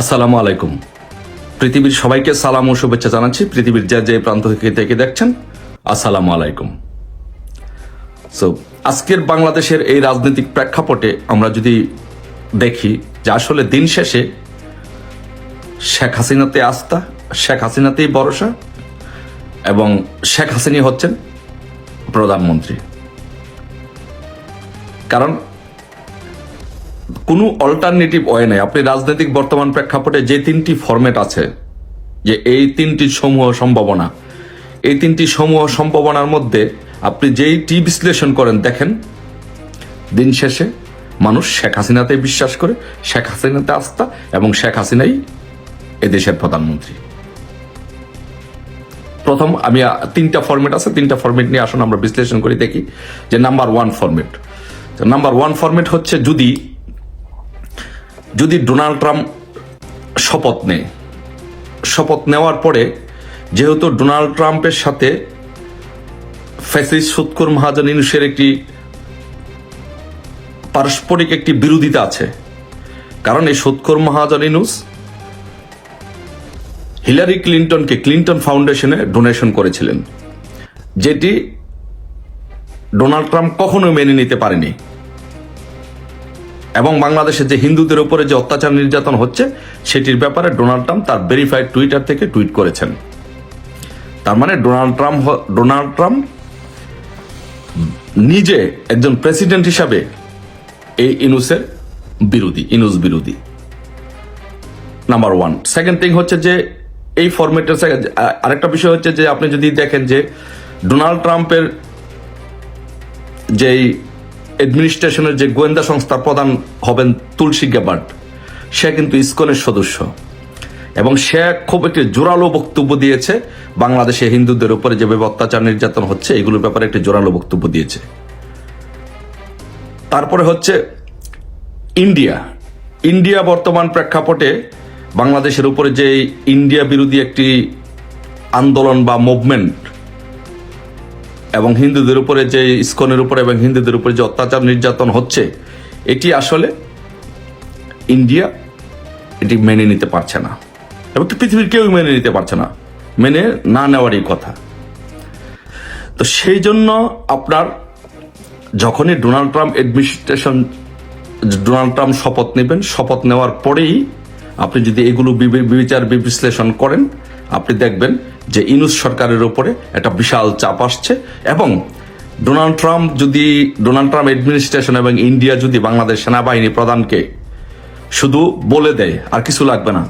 আসসালামু আলাইকুম। পৃথিবীর সবাইকে সালাম ও শুভেচ্ছা জানাচ্ছি। পৃথিবীর যে যে প্রান্ত থেকে থেকে দেখছেন, আসসালামু আলাইকুম। সো আজকের বাংলাদেশের এই রাজনৈতিক প্রেক্ষাপটে আমরা যদি দেখি যে আসলে দিন শেষে শেখ হাসিনাতে আস্থা, শেখ হাসিনাতেই ভরসা এবং শেখ হাসিনা হচ্ছেন প্রধানমন্ত্রী। কারণ কোনো অল্টারনেটিভ ওয়ে নেই। আপনি রাজনৈতিক বর্তমান প্রেক্ষাপটে যে তিনটি ফরম্যাট আছে, যে এই তিনটি সমূহ সম্ভাবনা, এই তিনটি সমূহ সম্ভাবনার মধ্যে আপনি যেইটি বিশ্লেষণ করেন, দেখেন, দিন শেষে মানুষ শেখ হাসিনাতে বিশ্বাস করে, শেখ হাসিনাতে আস্থা এবং শেখ হাসিনাই এদেশের প্রধানমন্ত্রী। প্রথম আমি তিনটা ফর্মেট আছে, তিনটা ফর্মেট নিয়ে আসুন, আমরা বিশ্লেষণ করি, দেখি যে number one format number one format হচ্ছে যদি যদি ডোনাল্ড ট্রাম্প শপথ নেয়, শপথ নেওয়ার পরে যেহেতু ডোনাল্ড ট্রাম্পের সাথে ফ্যাসিস সুৎকুর মহাজন ইনুসের একটি পারস্পরিক একটি বিরোধিতা আছে, কারণ এই সুৎকুর মহাজন ইনুস হিলারি ক্লিন্টনকে ক্লিন্টন ফাউন্ডেশনে ডোনেশন করেছিলেন, যেটি ডোনাল্ড ট্রাম্প কখনো মেনে নিতে পারেনি। এবং বাংলাদেশে যে হিন্দুদের উপরে যে অত্যাচার নির্যাতন হচ্ছে, সেটির ব্যাপারে ডোনাল্ড ট্রাম্প তার ভেরিফাইড টুইটার থেকে টুইট করেছেন। তার মানে ডোনাল্ড ট্রাম্প ডোনাল্ড ট্রাম্প নিজে একজন প্রেসিডেন্ট হিসাবে এই ইনুসের বিরোধী, ইনুস বিরোধী। নাম্বার ওয়ান সেকেন্ড থিং হচ্ছে যে, এই ফরম্যাটের আরেকটা বিষয় হচ্ছে যে, আপনি যদি দেখেন যে, ডোনাল্ড ট্রাম্পের যেই অ্যাডমিনিস্ট্রেশনের যে গোয়েন্দা সংস্থার প্রধান হবেন তুলসী গ্যাবার্ট সে কিন্তু ইসকনের সদস্য। এবং সে খুব একটি জোরালো বক্তব্য দিয়েছে, বাংলাদেশে হিন্দুদের উপরে যেভাবে অত্যাচার নির্যাতন হচ্ছে, এগুলোর ব্যাপারে একটি জোরালো বক্তব্য দিয়েছে। তারপরে হচ্ছে ইন্ডিয়া। ইন্ডিয়া বর্তমান প্রেক্ষাপটে বাংলাদেশের উপরে যে ইন্ডিয়া বিরোধী একটি আন্দোলন বা মুভমেন্ট এবং হিন্দুদের উপরে যে ইস্কনের উপরে এবং হিন্দুদের উপরে যে অত্যাচার নির্যাতন হচ্ছে, এটি আসলে ইন্ডিয়া এটি মেনে নিতে পারছে না। এবং পৃথিবীর কেউ মেনে নিতে পারছে না। মেনে না নেওয়ারই কথা। তো সেই জন্য আপনার যখনই Donald Trump administration, Donald Trump শপথ নেবেন, শপথ নেওয়ার পরেই আপনি যদি এগুলো বিচার বিশ্লেষণ করেন আপনি দেখবেন যে ইনুস সরকারের উপরে একটা বিশাল চাপ আসছে এবং ডোনাল্ড ট্রাম্প যদি, ডোনাল্ড ট্রাম্প অ্যাডমিনিস্ট্রেশন এবং ইন্ডিয়া যদি বাংলাদেশ সেনাবাহিনী প্রধানকে শুধু বলে দেয়, আর কিছু লাগবে না।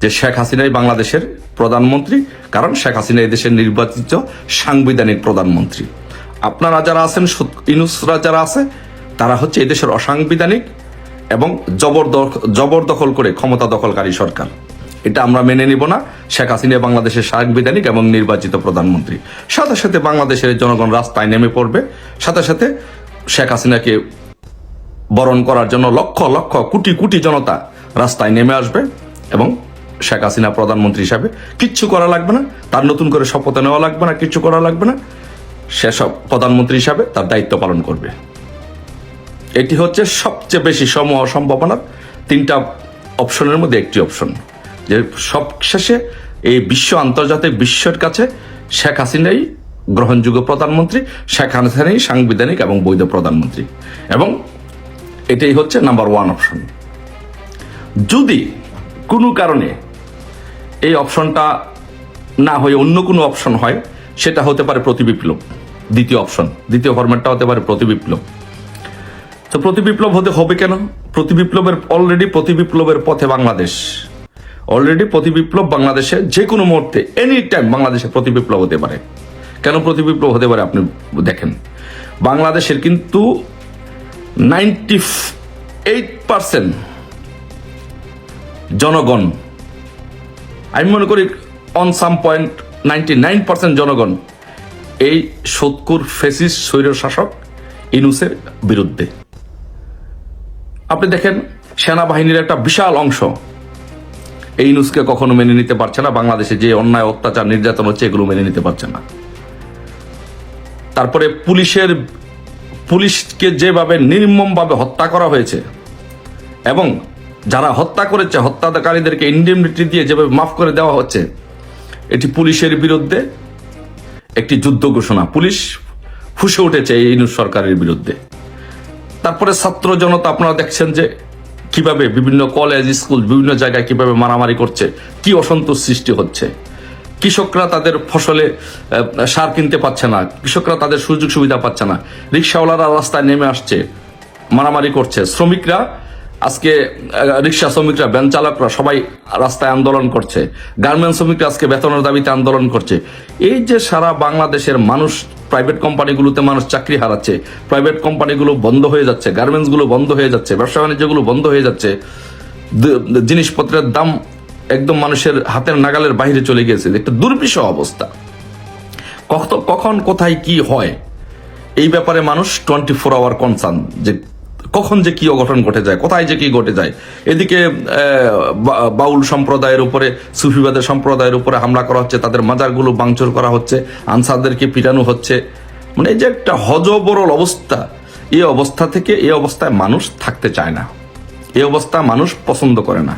যে শেখ হাসিনাই বাংলাদেশের প্রধানমন্ত্রী, কারণ শেখ হাসিনা দেশের নির্বাচিত সাংবিধানিক প্রধানমন্ত্রী। আপনারা যারা আছেন ইনুসরা যারা আছে, তারা হচ্ছে এদেশের অসাংবিধানিক এবং জবরদখল করে ক্ষমতা দখলকারী সরকার। এটা আমরা মেনে নিব না। শেখ হাসিনা বাংলাদেশের সাংবিধানিক এবং নির্বাচিত প্রধানমন্ত্রী। সাথে সাথে বাংলাদেশের জনগণ রাস্তায় নেমে পড়বে। সাথে সাথে শেখ হাসিনাকে বরণ করার জন্য লক্ষ লক্ষ কোটি কোটি জনতা রাস্তায় নেমে আসবে এবং শেখ হাসিনা প্রধানমন্ত্রী হিসাবে কিচ্ছু করা লাগবে না। তার নতুন করে শপথ নেওয়া লাগবে না, কিচ্ছু করা লাগবে না। সে সব প্রধানমন্ত্রী হিসাবে তার দায়িত্ব পালন করবে। এটি হচ্ছে সবচেয়ে বেশি সমূহ সম্ভাবনার তিনটা অপশনের মধ্যে একটি অপশন যে সব শেষে এই বিশ্ব আন্তর্জাতিক বিশ্বের কাছে শেখ হাসিনাই গ্রহণযোগ্য প্রধানমন্ত্রী, শেখ হাসিনাই সাংবিধানিক এবং বৈধ প্রধানমন্ত্রী। এবং এটাই হচ্ছে নাম্বার ওয়ান অপশন যদি কোনো কারণে এই অপশনটা না হয়ে অন্য কোনো অপশন হয়, সেটা হতে পারে প্রতিবিপ্লব দ্বিতীয় অপশন দ্বিতীয় ফরম্যাটটা হতে পারে প্রতিবিপ্লব তো প্রতিবিপ্লব হতে হবে কেন? প্রতিবিপ্লবের অলরেডি প্রতিবিপ্লবের পথে বাংলাদেশ। অলরেডি প্রতিবিপ্লব বাংলাদেশে যে কোনো মুহূর্তে এনি টাইম বাংলাদেশে প্রতিবিপ্লব হতে পারে। কেন প্রতিবিপ্লব হতে পারে আপনি দেখেন। বাংলাদেশের কিন্তু নাইনটি এইট পার্সেন্ট জনগণ, আমি মনে করি on some point ninety nine percent জনগণ এই সৎকুর ফেসিস স্বৈর শাসক ইনুসের বিরুদ্ধে। আপনি দেখেন, সেনাবাহিনীর একটা বিশাল অংশ এই ইনুসকে কখনো মেনে নিতে পারছে না। বাংলাদেশে যে অন্যায়, অত্যাচার, নির্যাতন হচ্ছে, এগুলো মেনে নিতে পারছে না। তারপরে পুলিশের, পুলিশকে যেভাবে নির্মমভাবে হত্যা করা হয়েছে এবং যারা হত্যা করেছে, হত্যাকারীদেরকে ইন্ডেমনিটি দিয়ে যেভাবে মাফ করে দেওয়া হচ্ছে, এটি পুলিশের বিরুদ্ধে একটি যুদ্ধ ঘোষণা। পুলিশ ফুসে উঠেছে এই সরকারের বিরুদ্ধে। তারপরে ছাত্র জনতা, আপনারা দেখছেন যে কীভাবে বিভিন্ন কলেজ স্কুল বিভিন্ন জায়গায় কীভাবে মারামারি করছে, কি অসন্তোষ সৃষ্টি হচ্ছে? কৃষকরা তাদের ফসলে সার কিনতে পারছে না, কৃষকরা তাদের সুযোগ সুবিধা পাচ্ছে না, রিক্সাওয়ালারা রাস্তায় নেমে আসছে, মারামারি করছে, শ্রমিকরা আজকে রিক্সা শ্রমিকরা, ভ্যান চালকরা সবাই রাস্তায় আন্দোলন করছে। গার্মেন্ট শ্রমিকরা আজকে বেতনের দাবিতে আন্দোলন করছে। এই যে সারা বাংলাদেশের মানুষ প্রাইভেট কোম্পানিগুলোতে মানুষ চাকরি হারাচ্ছে, প্রাইভেট কোম্পানিগুলো বন্ধ হয়ে যাচ্ছে, গার্মেন্টসগুলো বন্ধ হয়ে যাচ্ছে, ব্যবসা বাণিজ্যগুলো বন্ধ হয়ে যাচ্ছে জিনিসপত্রের দাম একদম মানুষের হাতের নাগালের বাইরে চলে গিয়েছে। একটা দুর্বিষহ অবস্থা। কখন, কোথায়, কি হয়, এই ব্যাপারে মানুষ টোয়েন্টি ফোর আওয়ার কনসার্ন যে কখন যে কি অঘটন ঘটে যায়, কোথায় যে কি ঘটে যায়। এদিকে বাউল সম্প্রদায়ের উপরে, সুফিবাদের সম্প্রদায়ের উপরে হামলা করা হচ্ছে, তাদের মাজারগুলো ভাঙচুর করা হচ্ছে, আনসারদেরকে পিটানো হচ্ছে। মানে এই যে একটা হজবরল অবস্থা, এই অবস্থা থেকে এই অবস্থায় মানুষ থাকতে চায় না। এই অবস্থা মানুষ পছন্দ করে না।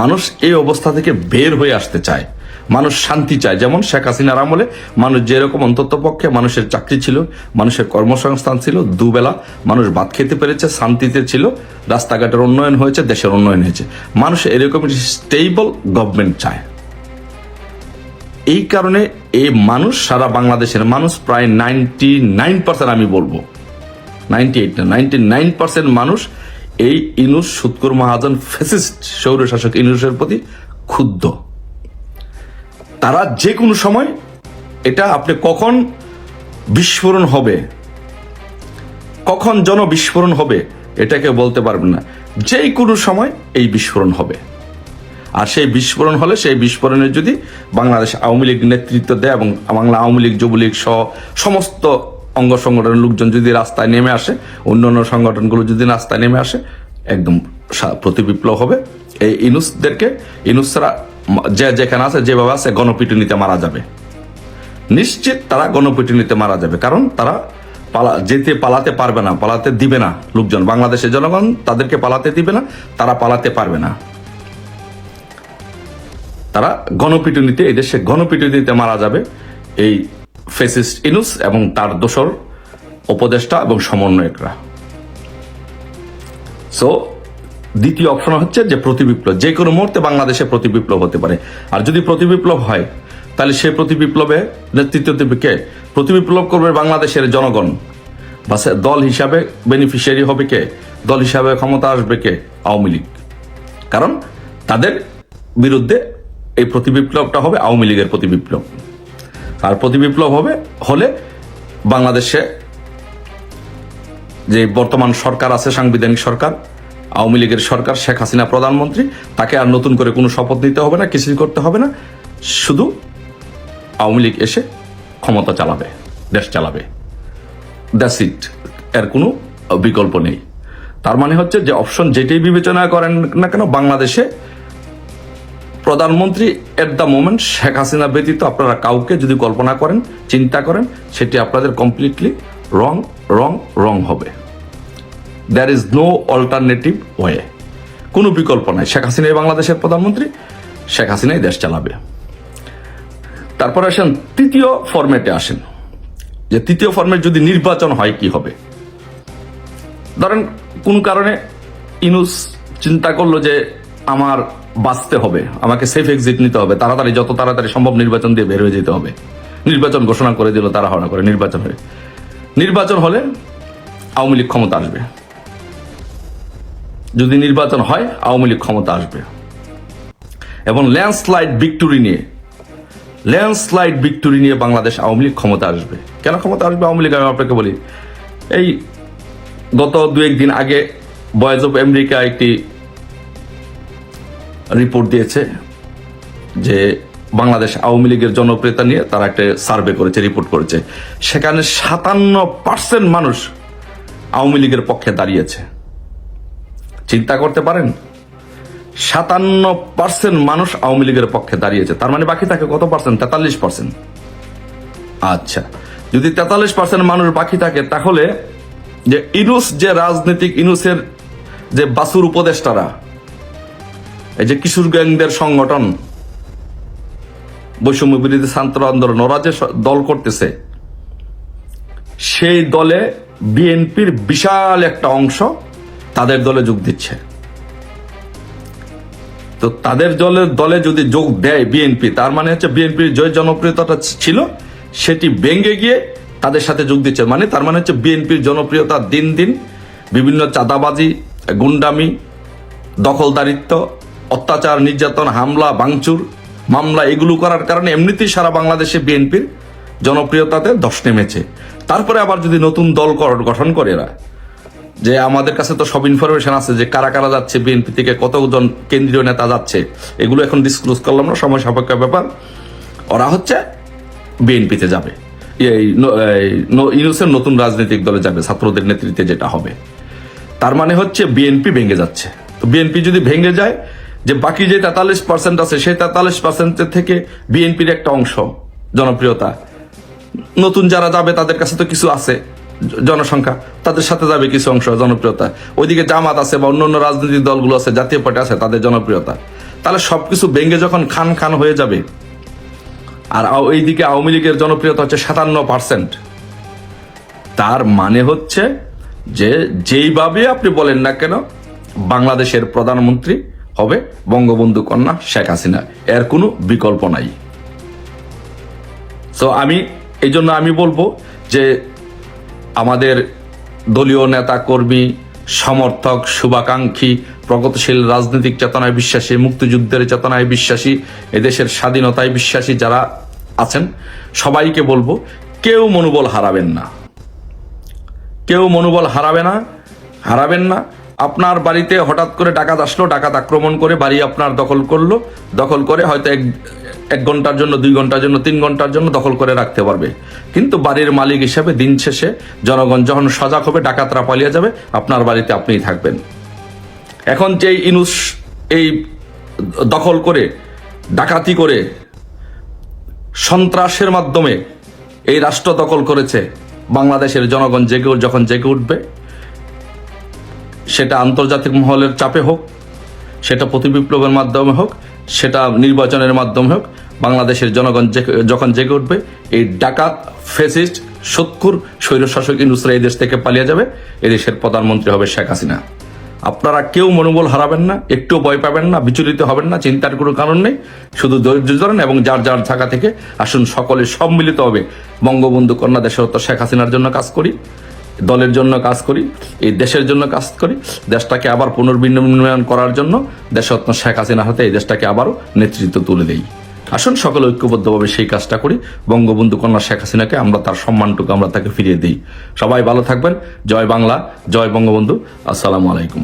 মানুষ এই অবস্থা থেকে বের হয়ে আসতে চায়। মানুষ শান্তি চায়। যেমন শেখ হাসিনার আমলে মানুষ যেরকম অন্তত পক্ষে মানুষের চাকরি ছিল, মানুষের কর্মসংস্থান ছিল, দুবেলা মানুষ ভাত খেতে পেরেছে, শান্তিতে ছিল, রাস্তাঘাটের উন্নয়ন হয়েছে, দেশের উন্নয়ন হয়েছে। মানুষ এরকম স্টেবল গভর্নমেন্ট চায়। এই কারণে এই মানুষ সারা বাংলাদেশের মানুষ প্রায় নাইনটি নাইন পার্সেন্ট আমি বলব। নাইনটি এইট না নাইনটি নাইন পার্সেন্ট মানুষ এই ইনুস সুৎকুর মহাজন ফেসিস্ট সৌরশাসক ইনুসের প্রতি ক্ষুব্ধ। তারা যে কোনো সময় এটা আপনি কখন বিস্ফোরণ হবে, কখন জন বিস্ফোরণ হবে, এটাকে বলতে পারবেন না। যে কোনো সময় এই বিস্ফোরণ হবে। আর সেই বিস্ফোরণ হলে সেই বিস্ফোরণে যদি বাংলাদেশ আওয়ামী লীগ নেতৃত্ব দেয় এবং বাংলা আওয়ামী লীগ, যুবলীগ সহ সমস্ত অঙ্গ সংগঠনের লোকজন যদি রাস্তায় নেমে আসে অন্য অন্য সংগঠনগুলো যদি রাস্তায় নেমে আসে, একদম প্রতিবিপ্লব হবে। এই ইনুসদেরকে, ইনুসরা যে যেখানে আছে, যেভাবে আছে, গণপিটুনিতে মারা যাবে। নিশ্চিত তারা গণপিটুনিতে মারা যাবে, কারণ তারা পালা, যেতে পালাতে পারবে না, পালাতে দিবে না লোকজন। বাংলাদেশের জনগণ তাদেরকে পালাতে দিবে না, তারা পালাতে পারবে না। তারা গণপিটুনিতে, এই দেশে গণপিটুনিতে মারা যাবে, এই ফেসিস্ট ইনুস এবং তার দোসর উপদেষ্টা এবং সমন্বয়করা। সো দ্বিতীয় অপশন হচ্ছে যে প্রতিবিপ্লব যে কোনো মুহূর্তে বাংলাদেশে প্রতিবিপ্লব হতে পারে। আর যদি প্রতিবিপ্লব হয়, তাহলে সেই প্রতিবিপ্লবে নেতৃত্ব দেবে প্রতিবিপ্লব করবে বাংলাদেশের জনগণ। বা দল হিসাবে বেনিফিশিয়ারি হবে কে? দল হিসাবে ক্ষমতা আসবে কে? আওয়ামী লীগ। কারণ তাদের বিরুদ্ধে এই প্রতিবিপ্লবটা হবে আওয়ামী লীগের প্রতিবিপ্লব আর প্রতিবিপ্লব হবে, হলে বাংলাদেশে যে বর্তমান সরকার আছে, সাংবিধানিক সরকার আওয়ামী লীগের সরকার শেখ হাসিনা প্রধানমন্ত্রী, তাকে আর নতুন করে কোনো শপথ নিতে হবে না, কিছুই করতে হবে না। শুধু আওয়ামী লীগ এসে ক্ষমতা চালাবে, দেশ চালাবে। দ্যাটস ইট এর কোনো বিকল্প নেই। তার মানে হচ্ছে যে অপশন যেটাই বিবেচনা করেন না কেন, বাংলাদেশে প্রধানমন্ত্রী at the moment Sheikh Hasina ব্যতীত আপনারা কাউকে যদি কল্পনা করেন, চিন্তা করেন, সেটি আপনাদের কমপ্লিটলি রং রং রং হবে। There is no alternative way কোনো বিকল্প নাই। শেখ হাসিনাই বাংলাদেশের প্রধানমন্ত্রী, শেখ হাসিনাই দেশ চালাবে। তারপরে আসেন, তৃতীয় ফরম্যাটে আসেন। যে তৃতীয় ফরম্যাট যদি নির্বাচন হয়, কি হবে? ধরেন, কোন কারণে ইনুস চিন্তা করল যে আমার বাঁচতে হবে, আমাকে সেফ এক্সিট নিতে হবে, তাড়াতাড়ি, যত তাড়াতাড়ি সম্ভব নির্বাচন দিয়ে বের হয়ে যেতে হবে। নির্বাচন ঘোষণা করে দিল তারা হওয়া করে নির্বাচন হয়ে। নির্বাচন হলে আওয়ামী লীগ ক্ষমতা আসবে। যদি নির্বাচন হয়, আওয়ামী লীগ ক্ষমতা আসবে। এবং ল্যান্ডস্লাইড ভিক্টোরি নিয়ে ল্যান্ডস্লাইড ভিক্টোরি নিয়ে বাংলাদেশ আওয়ামী লীগ ক্ষমতা আসবে। কেন ক্ষমতা আসবে আওয়ামী লীগ? আমি আপনাকে বলি, এই গত দু একদিন আগে বয়েজ অফ আমেরিকা একটি রিপোর্ট দিয়েছে যে বাংলাদেশ আওয়ামী লীগের জনপ্রিয়তা নিয়ে তারা একটা সার্ভে করেছে রিপোর্ট করেছে। সেখানে সাতান্ন পার্সেন্ট মানুষ আওয়ামী লীগের পক্ষে দাঁড়িয়েছে। চিন্তা করতে পারেন? সাতান্ন পার্সেন্ট মানুষ আওয়ামী লীগের পক্ষে দাঁড়িয়েছে। তার মানে বাকি থাকে কত পার্সেন্ট তেতাল্লিশ পার্সেন্ট আচ্ছা। যদি তেতাল্লিশ পার্সেন্ট মানুষ বাকি থাকে, তাহলে যে ইনুস যে রাজনৈতিক, ইনুসের যে বাসুর উপদেষ্টারা, এই যে কিশোর গ্যাংদের সংগঠন, বৈষম্য বিরোধী ছাত্র আন্দোলন, ওরা যে দল করতেছে, সেই দলে বিএনপির বিশাল একটা অংশ তাদের দলে যোগ দিচ্ছে। তো তাদের দলের দলে যদি যোগ দেয় বিএনপি তার মানে হচ্ছে বিএনপির যে জনপ্রিয়তাটা ছিল, সেটি ভেঙে গিয়ে তাদের সাথে যোগ দিচ্ছে। মানে তার মানে হচ্ছে বিএনপির জনপ্রিয়তা দিন দিন বিভিন্ন চাঁদাবাজি, গুন্ডামি, দখলদারিত্ব, অত্যাচার, নির্যাতন, হামলা, ভাঙচুর, মামলা এগুলো করার কারণে এমনিতেই সারা বাংলাদেশে বিএনপির জনপ্রিয়তাতে দশ নেমেছে। তারপরে আবার যদি নতুন দল গঠন করে এরা যে আমাদের কাছে তো সব ইনফরমেশন আছে যে কারা কারা যাচ্ছে বিএনপি থেকে কতজন কেন্দ্রীয় নেতা যাচ্ছে, এগুলো এখন ডিসক্লোজ করলাম না, সময় সাপেক্ষ ব্যাপার। ওরা হচ্ছে বিএনপিতে যাবে। এই ইউনুসের নতুন রাজনৈতিক দলে যাবে, ছাত্রদের নেতৃত্বে যেটা হবে। তার মানে হচ্ছে বিএনপি ভেঙে যাচ্ছে। তো বিএনপি যদি ভেঙে যায়, যে বাকি যে তেতাল্লিশ পার্সেন্ট আছে, সেই তেতাল্লিশ পার্সেন্টের থেকে বিএনপির একটা অংশ, জনপ্রিয়তা। নতুন যারা যাবে, তাদের কাছে তো কিছু আছে। জনসংখ্যা, তাদের সাথে যাবে কিছু অংশ জনপ্রিয়তা। ওইদিকে জামাত আছে বা অন্যান্য রাজনৈতিক দলগুলো আছে, জাতীয় পার্টি আছে, তাদের জনপ্রিয়তা। তাহলে সবকিছু ভেঙে যখন খান খান হয়ে যাবে, আর এইদিকে আওয়ামী লীগের জনপ্রিয়তা হচ্ছে সাতান্ন পার্সেন্ট। তার মানে হচ্ছে যে যেইভাবে আপনি বলেন না কেন, বাংলাদেশের প্রধানমন্ত্রী হবে বঙ্গবন্ধু কন্যা শেখ হাসিনা। এর কোনো বিকল্প নাই। তো আমি এই জন্য আমি বলব যে আমাদের দলীয় নেতা, কর্মী, সমর্থক, শুভাকাঙ্ক্ষী, প্রগতিশীল রাজনৈতিক চেতনায় বিশ্বাসী, মুক্তিযুদ্ধের চেতনায় বিশ্বাসী, এদেশের স্বাধীনতায় বিশ্বাসী যারা আছেন, সবাইকে বলব, কেউ মনোবল হারাবেন না। কেউ মনোবল হারাবে না, হারাবেন না। আপনার বাড়িতে হঠাৎ করে ডাকাত আসলো, ডাকাত আক্রমণ করে বাড়ি আপনার দখল করল। দখল করে হয়তো এক এক ঘণ্টার জন্য, দুই ঘণ্টার জন্য, তিন ঘণ্টার জন্য দখল করে রাখতে পারবে। কিন্তু বাড়ির মালিক হিসেবে দিন শেষে জনগণ যখন সজাগ হবে, ডাকাতরা পালিয়ে যাবে, আপনার বাড়িতে আপনিই থাকবেন। এখন যে ইনুস, এই দখল করে, ডাকাতি করে, সন্ত্রাসের মাধ্যমে এই রাষ্ট্র দখল করেছে, বাংলাদেশের জনগণ জেগে, যখন জেগে উঠবে সেটা আন্তর্জাতিক মহলের চাপে হোক, সেটা প্রতিবিপ্লবের মাধ্যমে হোক, সেটা নির্বাচনের মাধ্যমে হোক, বাংলাদেশের জনগণ যখন জেগে উঠবে, এই ডাকাত ফেসিস্ট সত্তর স্বৈরশাসক ইন্ডুস্ট্রি এই দেশ থেকে পালিয়ে যাবে এদেশের প্রধানমন্ত্রী হবে শেখ হাসিনা। আপনারা কেউ মনোবল হারাবেন না একটু ভয় পাবেন না, বিচলিত হবেন না, চিন্তার কোনো কারণ নেই, শুধু ধৈর্য ধরেন এবং যার যার জায়গা থেকে আসুন, সকলে সম্মিলিত হবে বঙ্গবন্ধু কন্যা দেশরত্ন শেখ হাসিনার জন্য কাজ করি। দলের জন্য কাজ করি, এই দেশের জন্য কাজ করি, দেশটাকে আবার পুনর্বিনয়ন করার জন্য দেশরত্ন শেখ হাসিনার হাতে এই দেশটাকে আবারও নেতৃত্ব তুলে দেই। আসুন সকলে ঐক্যবদ্ধভাবে সেই কাজটা করি, বঙ্গবন্ধু কন্যা শেখ হাসিনাকে আমরা তার সম্মানটুকু আমরা তাকে ফিরিয়ে দিই। সবাই ভালো থাকবেন, জয় বাংলা, জয় বঙ্গবন্ধু, আসসালামু আলাইকুম।